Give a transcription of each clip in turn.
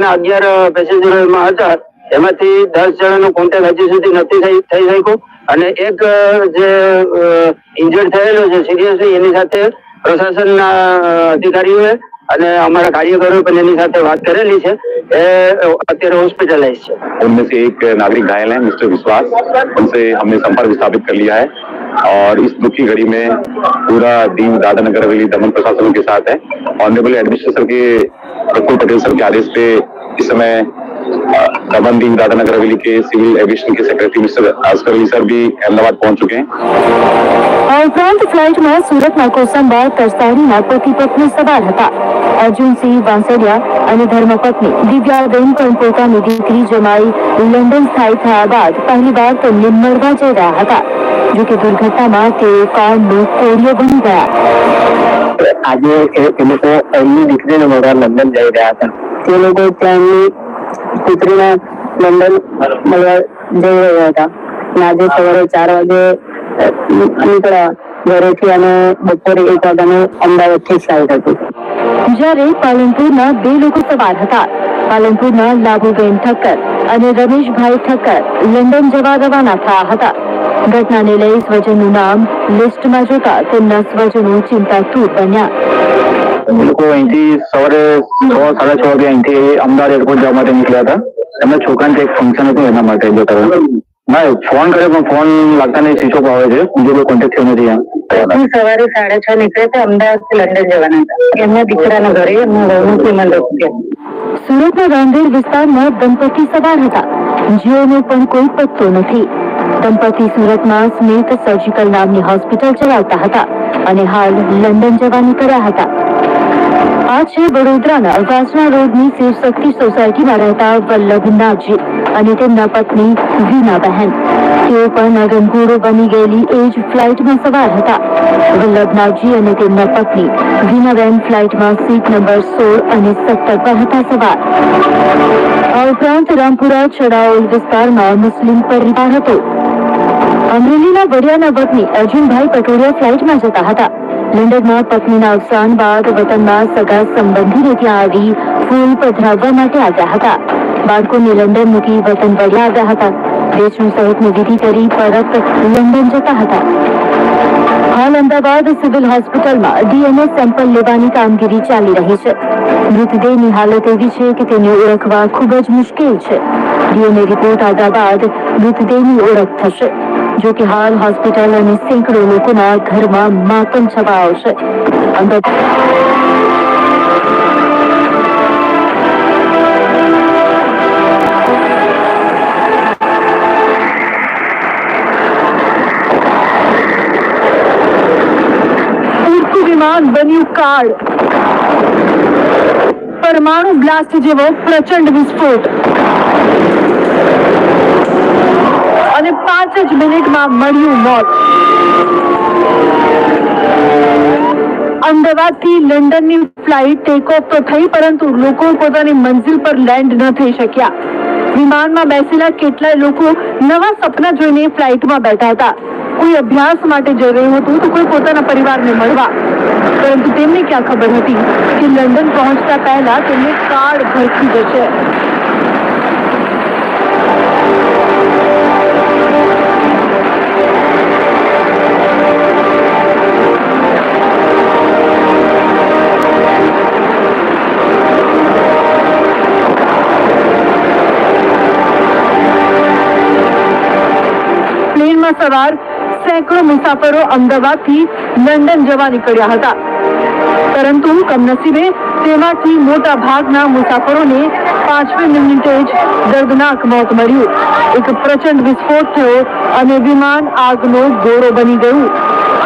ના અગિયાર પેસેન્જરો એમાં હતા એમાંથી દસ જણાનો કોન્ટેક્ટ હજી સુધી નથી થઈ થઈ શક્યો અને એક અ, જે ઇન્જર્ડ થયેલો છે સિરિયસલી એની સાથે પ્રશાસનના અ, અધિકારીઓએ અને અમારા કાર્યકરોએ પણ એની સાથે વાત કરેલી છે એ અત્યારે હોસ્પિટલાઇઝ છે उनमें से एक नागरिक घायल है मिस्टर विश्वास उनसे हमने संपर्क स्थापित कर लिया है और इस दुख की घड़ी में पूरा दीव दादरा नगर हवेली दमन प्रशासन के साथ है ऑनरेबल एडमिनिस्ट्रेटर के प्रफुल्ल पटेल सर के आदेश पे इस समय अ, दमन दीव दादरा नगर हवेली के सिविल एविएशन के secretary mister Askar Ali sir भी अहमदाबाद पहुंच चुके हैं આ ઉપરાંત ફ્લાઇટમાં સુરતના કોસંબા તરસાડીના પતિ પત્ની સવાર હતા અર્જુનસિંહ વાંસળિયા અને ધર્મપત્ની દિવ્યાબેન પણ પોતાની દીકરી જમાઈ લંડન સ્થાયી થયા બાદ પહેલીવાર તેમને મળવા જઈ રહ્યા હતા જો કે દુર્ઘટનામાં તે કારનો કોળિયો બની ગયા આજે એ લોકો એમની દીકરીને મળવા લંડન જઈ રહ્યા હતા. તે લોકો ત્યાંની દીકરીને લંડન મળવા જઈ રહ્યા હતા. આજે સવારે ચાર વાગે નીકળ્યા ઘરેથી અને બપોરે એક વાગ્યાનું અમદાવાદથી ફ્લાઇટ હતું. જ્યારે પાલનપુરના બે લોકો સવાર હતા. પાલનપુરના લાભુબેન ઠક્કર અને રમેશભાઈ ઠક્કર લંડન જવા રવાના થયા હતા. ઘટનાને લઈ સ્વજનનું નામ લિસ્ટમાં જોતા તેમના સ્વજનો ચિંતાતુર બન્યા. લોકો અહીંથી સવારે છ સાડા છ વાગે અહીંથી અમદાવાદ એરપોર્ટ જવા માટે નીકળ્યા હતા. એમના છોકરાને એક ફંક્શન હતું એના માટે જતા હતા. ના ફોન કર્યો પણ ફોન લાગતા નહીં સ્વિચ ઓફ આવે છે. બીજો કોઈ કોન્ટેક્ટ થયો નથી હું સવારે સાડા છ નીકળે તો અમદાવાદથી લંડન જવાના હતા. એમના દીકરાના ઘરે એમના વહુ શ્રીમંત ગયા. સુરતના રાંદેર વિસ્તારમાં દંપતી સવાર હતા. જેઓનો પણ કોઈ પત્તો નથી. દંપતી સુરતમાં સ્મિત સર્જિકલ નામની હોસ્પિટલ ચલાવતા હતા અને હાલ લંડન જવા નીકળ્યા હતા. આ છે વડોદરાના વાસણા રોડની શિવશક્તિ સોસાયટીમાં રહેતા વલ્લભ નાગજી અને તેમના પત્ની વીનાબહેન. તેઓ પણ નગનઘોડો બની ગયેલી એ જ ફ્લાઇટમાં સવાર હતા. વલ્લભ નાગજી અને તેમના પત્ની વિનાબેન ફ્લાઇટમાં સીટ નંબર સોળ અને સત્તર પર હતા સવાર. આ ઉપરાંત રામપુરા ચડાઓલ વિસ્તારમાં મુસ્લિમ પરિવાર હતો. અમરેલીના વડિયાના વતની અર્જુનભાઈ પટોડિયા ફ્લાઇટમાં જતા હતા. લંડનમાં પત્નીના અવસાન બાદ વતનમાં સગા સંબંધીને ત્યાં આવી ફૂલ પધરાવવા માટે આવ્યા હતા. બાળકોને લંડન મૂકી વતન વળ્યા આવ્યા હતા. વેચણું સહિતની વિધિ કરી પરત લંડન જતા હતા હાલ અમદાવાદ સિવિલ હોસ્પિટલમાં ડીએનએ સેમ્પલ લેવાની કામગીરી ચાલી રહી છે મૃતદેહની હાલત એવી છે કે તેને ઓળખવા ખૂબ જ મુશ્કેલ છે ડીએનએ રિપોર્ટ આવ્યા બાદ મૃતદેહની ઓળખ થશે જો કે હાલ હોસ્પિટલ અને સેંકડો લોકોના ઘરમાં માતમ છવાયો છે અમદાવાદ બન્યું કાર્ડ પરમાણુ બ્લાસ્ટ જેવો પ્રચંડ વિસ્ફોટ. અને પાંચ જ મિનિટમાં મળ્યું મોત. અમદાવાદથી લંડનની ફ્લાઇટ ટેક ઓફ તો થઈ, પરંતુ લોકો પોતાની મંઝિલ પર લેન્ડ ન થઈ શક્યા. વિમાનમાં બેસેલા કેટલાય લોકો નવા સપના જોઈને ફ્લાઇટમાં બેઠા હતા. કોઈ અભ્યાસ માટે જઈ રહ્યું હતું તો કોઈ પોતાના પરિવારને મળવા. પરંતુ તેમને ક્યાં ખબર હતી કે લંડન પહોંચતા પહેલા તેમને કાર્ડ ભરખી જશે. પ્લેનમાં સવાર સેંકડો મુસાફરો અમદાવાદથી લંડન જવા નીકળ્યા હતા. પરંતુ કમનસીબે તેમાંથી મોટા ભાગના મુસાફરોને પાંચમી મિનિટે જ દર્દનાક મોત મળ્યું. એક પ્રચંડ વિસ્ફોટ થયો અને વિમાન આગનો ગોળો બની ગયું.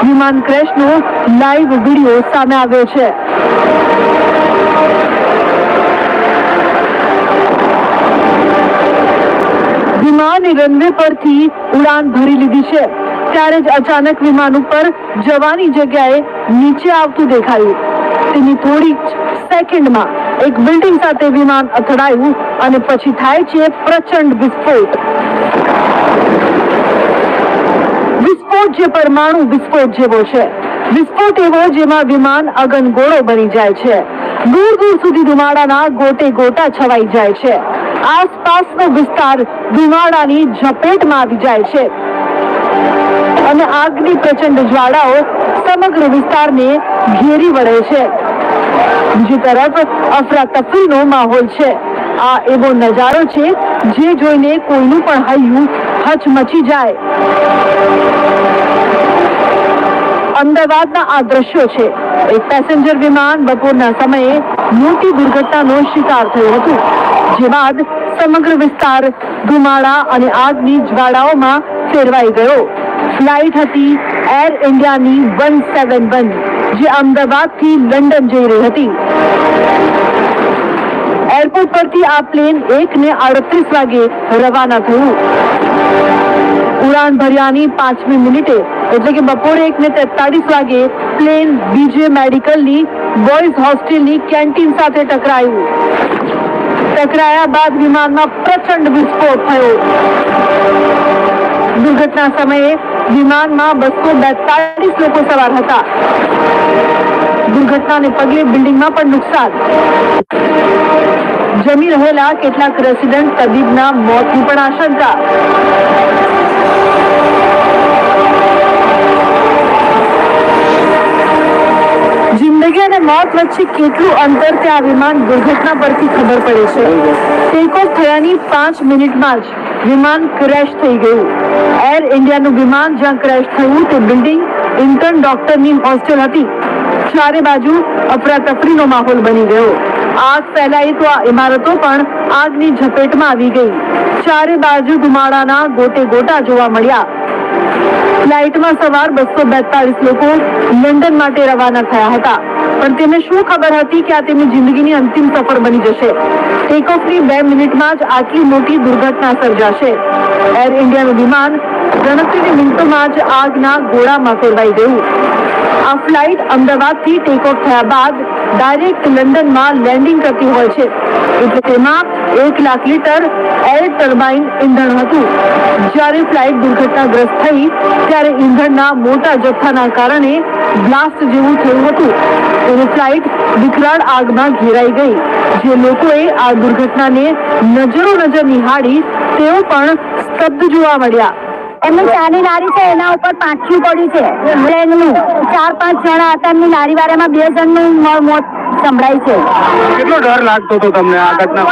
વિમાન ક્રેશનો લાઈવ વીડિયો સામે આવ્યો છે. વિમાન રનવે પરથી ઉડાન ભરી લીધી છે. ત્યારે જ અચાનક વિમાન ઉપર જવાની જગ્યાએ નીચે આવતું દેખાયું તેની થોડી સેકન્ડમાં એક બિલ્ડિંગ સાથે વિમાન અથડાયું અને પછી થાય છે પ્રચંડ વિસ્ફોટ વિસ્ફોટ જે પરમાણુ વિસ્ફોટ જેવો છે વિસ્ફોટ એવો જેમાં વિમાન અગનગોળો બની જાય છે દૂર દૂર સુધી ધુમાડાના ગોટે ગોટા છવાઈ જાય છે આસપાસનો વિસ્તાર ધુમાડાની ઝપેટમાં આવી જાય છે અને આગની પ્રચંડ જ્વાળાઓ સમગ્ર વિસ્તારને ઘેરી વળે છે. બીજી તરફ અફરાતફરીનો માહોલ છે. આ એવો નજારો છે જે જોઈને કોઈનું પણ હૈયું હચમચી જાય. અમદાવાદના આ દ્રશ્યો છે. એક પેસેન્જર વિમાન બપોરના સમયે મોટી દુર્ઘટનાનો શિકાર થયો હતો. જે બાદ સમગ્ર વિસ્તાર ધુમાડા અને આગની જ્વાળાઓમાં ફેરવાઈ ગયો. ફ્લાઇટ હતી એર ઇન્ડિયાની વન સેવન વન જે અમદાવાદથી લંડન જઈ રહી હતી. એરપોર્ટ પરથી આ પ્લેન એક ને આડત્રીસ વાગે રવાના થયું. ઉડાન ભર્યાની પાંચમી મિનિટે, એટલે કે બપોરે એક ને તેતાલીસ વાગે પ્લેન બીજે મેડિકલની બોયઝ હોસ્ટેલની કેન્ટીન સાથે ટકરાયું. ટકરાયા બાદ વિમાનમાં પ્રચંડ વિસ્ફોટ થયો. દુર્ઘટના સમયે વિમાનમાં બસો બેતાલીસ લોકો સવાર હતા. દુર્ઘટનાને પગલે બિલ્ડિંગમાં પણ નુકસાન. જમી રહેલા કેટલાક રેસિડેન્ટ તબીબના મોતની પણ આશંકા. જિંદગી અને મોત વચ્ચે કેટલું અંતર તે આ વિમાન દુર્ઘટના પરથી ખબર પડે છે. ટેક થયાની પાંચ મિનિટમાં જ વિમાન ક્રેશ થઈ ગયું. એર ઇન્ડિયાનું વિમાન જ્યાં ક્રેશ થયું તે બિલ્ડિંગ ઇન્ટર્ન ડોક્ટરની હોસ્ટેલ હતી. ચારે બાજુ અફરાતફરીનો માહોલ બની ગયો. આગ ફેલાઈ તો આ ઇમારતો પણ આગની ઝપેટમાં આવી ગઈ. ચારે બાજુ ધુમાડાના ગોટે ગોટા જોવા મળ્યા. ફ્લાઇટમાં સવાર બસો બેતાલીસ લોકો લંડન માટે રવાના થયા હતા. પણ તેમને શું ખબર હતી કે આ તેમની જિંદગીની અંતિમ સફર બની જશે ટેક ઓફની બે મિનિટમાં જ આટલી મોટી દુર્ઘટના સર્જાશે એર ઇન્ડિયાનું વિમાન ગણતરીની મિનિટોમાં જ આગના ગોળામાં ફેરવાઈ ગયું આ ફ્લાઇટ અમદાવાદથી ટેક ઓફ થયા બાદ ડાયરેક્ટ લંડનમાં લેન્ડિંગ કરતી હોય છે એટલે તેમાં એક લાખ લીટર એર ટર્બાઇન ઇંધણ હતું જ્યારે ફ્લાઇટ દુર્ઘટનાગ્રસ્ત થઈ ત્યારે ઇંધણના મોટા જથ્થાના કારણે બ્લાસ્ટ જેવું થયું હતું. અને ફ્લાઇટ વિકરાળ આગમાં ઘેરાઈ ગઈ. જે લોકોએ આ દુર્ઘટનાને નજરો નજર નિહાળી તેઓ પણ સ્તબ્ધ જોવા મળ્યા. એમની ચાની લારી છે, એના ઉપર પાંચી પડી છે. પ્લેનનું. ચાર પાંચ જણા હતા એમની લારી વાળામાં બે જણનું મોત સંભળાય છે કેટલો ડર લાગતો હતો તમને આ ઘટના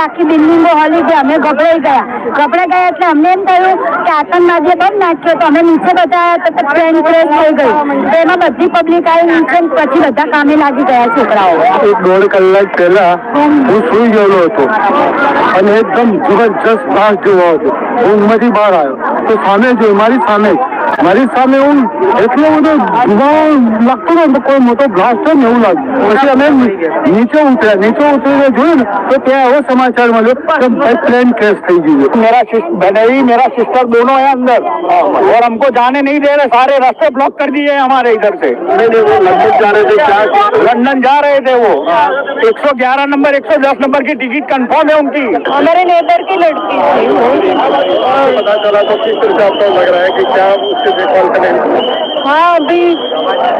આખી બિલ્ડિંગો હલી ગઈ અમે ગભરાઈ ગયા ગભરાઈ ગયા એટલે અમને એમ થયું કે આતંકવાદીએ બંધ નાખ્યો તો અમે નીચે બધા ટ્રેન ક્રેશ થઈ ગઈ તો એમાં બધી પબ્લિક આવી નીચે પછી બધા કામે લાગી ગયા છોકરાઓ એક દોઢ કલાક પહેલા હું સુઈ ગયેલો હતો અને એકદમ જબરજસ્ત ભાગ જેવો ઊંઘમાંથી બહાર આવ્યો તો સામે જોયું મારી સામે. મારી સામે હું એટલો બધો ધુમાડો લાગતો હતો ને તો કોઈ મોટો બ્લાસ્ટ હોય ને એવું લાગ્યું પછી અમે નીચે ઉતર્યા નીચે ઉતરીને જોયું ને તો ત્યાં એવો સમાચાર મળ્યો કે ભાઈ પ્લેન ક્રેશ થઈ ગયું मेरा बहनई मेरा सिस्टर दोनों है अंदर और हमको जाने नहीं दे रहे सारे रास्ते ब्लॉक कर दिए हैं हमारे इधर से लंदन जा रहे थे क्या लंदन जा रहे थे वो 111 नंबर 110 नंबर की टिकट कंफर्म है उनकी हमारे नेबर की लड़की पता चला तो किस तरह से आपको लग रहा है कि क्या उससे देखभाल करें हाँ अभी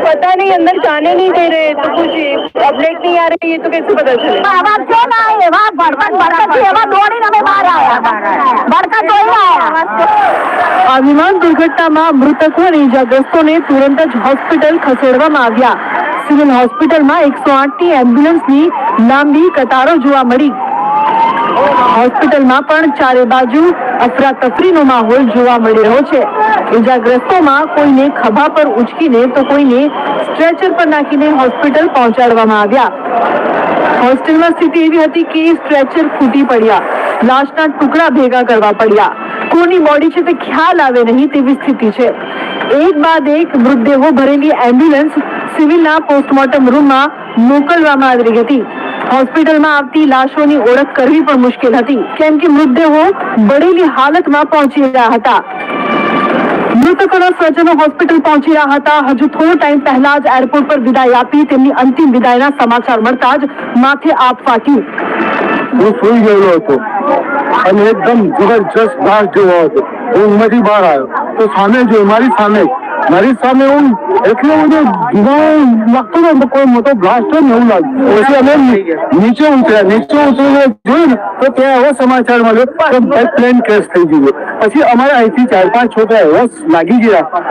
पता नहीं अंदर जाने नहीं दे रहे तो कुछ अपडेट नहीं आ रही है तो कैसे पता चले આવાજ છે ના એવા ભડકત ભડકત એવા દોડીને અમે બહાર આવ્યા ભડકત જોઈને આવ્યા આ વિમાન દુર્ઘટનામાં મૃતકો અને ઇજાગ્રસ્તોને તુરંત જ હોસ્પિટલ ખસેડવામાં આવ્યા સિવિલ હોસ્પિટલમાં એકસો આઠની એમ્બ્યુલન્સની લાંબી કતારો જોવા મળી હોસ્પિટલમાં પણ ચારે બાજુ અફરાતફરીનો માહોલ જોવા મળી રહ્યો છે. ઇજાગ્રસ્તોમાં કોઈને ખભા પર ઉચકીને તો કોઈને સ્ટ્રેચર પર નાખીને હોસ્પિટલ પહોંચાડવામાં આવ્યા. હોસ્ટેલમાં સ્થિતિ એવી હતી કે સ્ટ્રેચર ફૂટી પડ્યા. લાશના ટુકડા ભેગા કરવા પડ્યા. કોની બોડી છે તે ખ્યાલ આવે નહીં તેવી સ્થિતિ છે. એક બાદ એક મૃતદેહો ભરેલી એમ્બ્યુલન્સ સિવિલના પોસ્ટમોર્ટમ રૂમમાં મોકલવામાં આવી હતી. હોસ્પિટલમાં આવતી લાશોની ઓળખ કરવી પણ મુશ્કેલ હતી. કેમ કે મૃતદેહો બળેલી હાલતમાં પહોંચી રહ્યા હતા. મૃતકોના સ્વજનો હોસ્પિટલ પહોંચી રહ્યા હતા. હજુ થોડો ટાઈમ પહેલા જ એરપોર્ટ પર વિદાય આપી તેમની અંતિમ વિદાયના સમાચાર મળતા જ માથે આપ ફાટ્યું હું સુઈ ગયેલો હતો અને એકદમ જબરજસ્ત બહાર જોયો હતો. હું ઊંઘમાંથી બહાર આવ્યો. તો સામે જોયું મારી સામે. મારી સામે હું એટલો બધો ધુમાડો લાગતો ને તો કોઈ મોટો બ્લાસ્ટ હોય ને એવું લાગ્યું પછી અમે નીચે ઉતર્યા. નીચે ઉતરીને જોયું તો ત્યાં એવો સમાચાર મળ્યો કે પ્લેન ક્રેશ થઈ ગયો. પછી અમારા અહીંથી ચાર પાંચ છોકરા એવા લાગી ગયા.